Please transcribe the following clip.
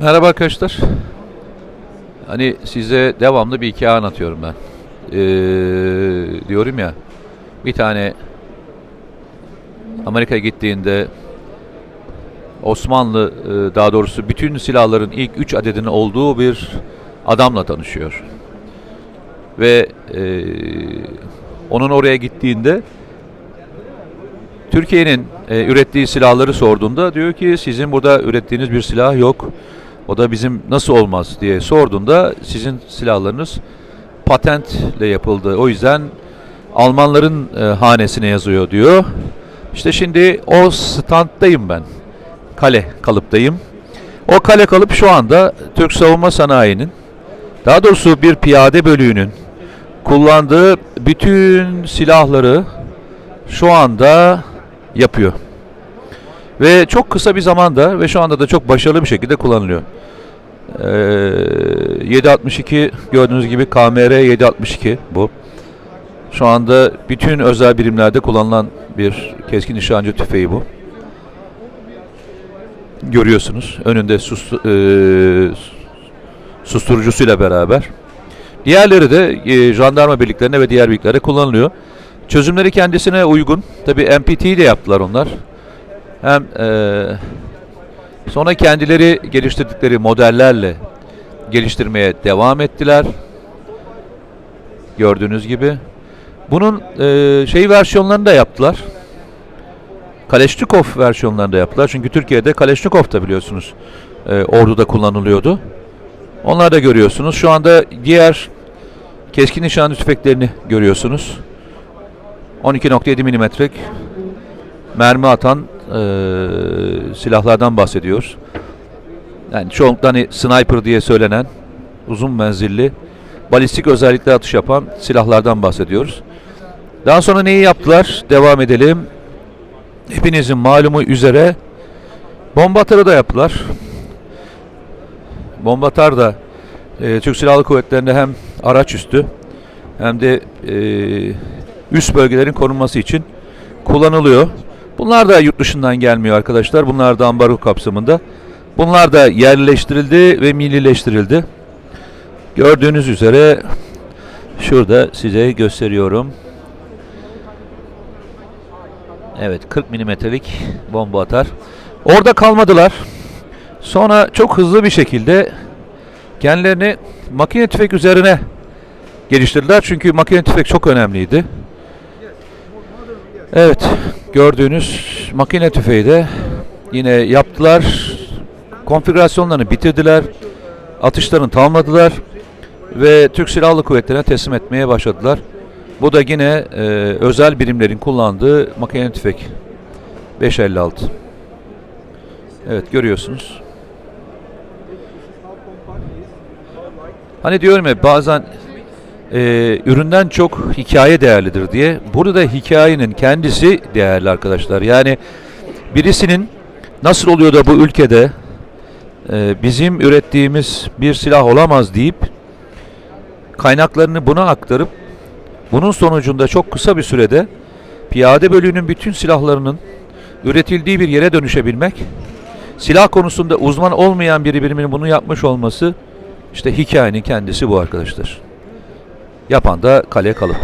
Merhaba arkadaşlar. Hani size devamlı bir hikaye anlatıyorum ben. Ee, diyorum ya bir tane Amerika'ya gittiğinde Osmanlı e, daha doğrusu bütün silahların ilk 3 adedinin olduğu bir adamla tanışıyor. Ve e, onun oraya gittiğinde Türkiye'nin e, ürettiği silahları sorduğunda diyor ki sizin burada ürettiğiniz bir silah yok. O da bizim nasıl olmaz diye sorduğunda sizin silahlarınız patentle yapıldı. O yüzden Almanların e, hanesine yazıyor diyor. İşte şimdi o standdayım ben. Kale kalıptayım. O kale kalıp şu anda Türk Savunma Sanayi'nin daha doğrusu bir piyade bölüğünün kullandığı bütün silahları şu anda yapıyor. Ve çok kısa bir zamanda ve şu anda da çok başarılı bir şekilde kullanılıyor. Ee, 762 gördüğünüz gibi KMR 762 bu. Şu anda bütün özel birimlerde kullanılan bir keskin nişancı tüfeği bu. Görüyorsunuz. Önünde sus, e, susturucusuyla beraber. Diğerleri de e, jandarma birliklerine ve diğer birliklere kullanılıyor. Çözümleri kendisine uygun. Tabi MPT'yi de yaptılar onlar. Hem e, sonra kendileri geliştirdikleri modellerle geliştirmeye devam ettiler. Gördüğünüz gibi. Bunun e, şey versiyonlarını da yaptılar. Kaleşnikov versiyonlarını da yaptılar. Çünkü Türkiye'de Kaleşnikov da biliyorsunuz e, orduda kullanılıyordu. Onlar da görüyorsunuz. Şu anda diğer keskin nişancı tüfeklerini görüyorsunuz. 12.7 milimetrelik mermi atan e, silahlardan bahsediyoruz. Yani çoğunlukla hani sniper diye söylenen uzun menzilli balistik özellikle atış yapan silahlardan bahsediyoruz. Daha sonra neyi yaptılar? Devam edelim. Hepinizin malumu üzere bomba atarı da yaptılar. Bomba atar da e, Türk Silahlı Kuvvetleri'nde hem araç üstü hem de e, üst bölgelerin korunması için kullanılıyor. Bunlar da yurt dışından gelmiyor arkadaşlar. Bunlar da ambargo kapsamında. Bunlar da yerleştirildi ve millileştirildi. Gördüğünüz üzere şurada size gösteriyorum. Evet 40 milimetrelik bomba atar. Orada kalmadılar. Sonra çok hızlı bir şekilde kendilerini makine tüfek üzerine geliştirdiler. Çünkü makine tüfek çok önemliydi. Evet, gördüğünüz makine tüfeği de yine yaptılar. Konfigürasyonlarını bitirdiler. Atışlarını tamamladılar ve Türk Silahlı Kuvvetleri'ne teslim etmeye başladılar. Bu da yine e, özel birimlerin kullandığı makine tüfek 556. Evet görüyorsunuz. Hani diyorum ya bazen e, üründen çok hikaye değerlidir diye. Burada da hikayenin kendisi değerli arkadaşlar. Yani birisinin nasıl oluyor da bu ülkede e, bizim ürettiğimiz bir silah olamaz deyip kaynaklarını buna aktarıp bunun sonucunda çok kısa bir sürede piyade bölüğünün bütün silahlarının üretildiği bir yere dönüşebilmek, silah konusunda uzman olmayan biri birimin bunu yapmış olması işte hikayenin kendisi bu arkadaşlar. Yapan da kale kalıp.